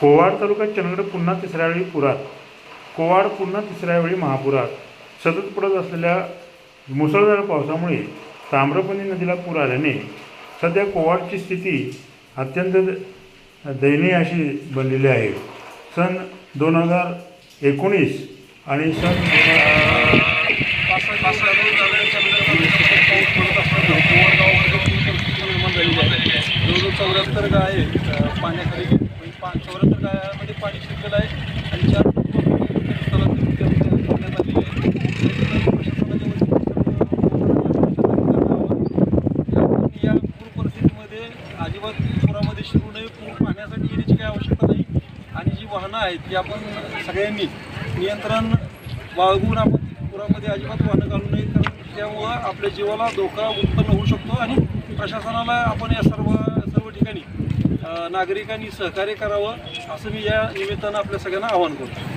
कोवाड तालुक्यात चंदगड पुन्हा तिसऱ्या वेळी पुरात कोवाड पुन्हा तिसऱ्या वेळी महापुरात सतत पडत असलेल्या मुसळधार पावसामुळे ताम्रपणी नदीला पूर आल्याने सध्या कोवाडची स्थिती अत्यंत दयनीय अशी बनलेली आहे सन दोन हजार एकोणीस आणि सन दोन चौऱ्याहत्तर गाय पाण्याखाली पा चौऱ्याहत्तर गायामध्ये पाणी शिरलेलं आहे आणि चार या पूर परिस्थितीमध्ये अजिबात पुरामध्ये शिरू नये. पूर पाहण्यासाठी येण्याची काही आवश्यकता नाही. आणि जी वाहनं आहेत ती आपण सगळ्यांनी नियंत्रण बाळगून आपण पुरामध्ये अजिबात वाहनं घालू नये. कारण त्यामुळं आपल्या जीवाला धोका उत्पन्न होऊ शकतो आणि प्रशासनाला आपण या सर्व नागरिकांनी सहकार्य करावं असं मी या निमित्तानं आपल्या सगळ्यांना आवाहन करतो.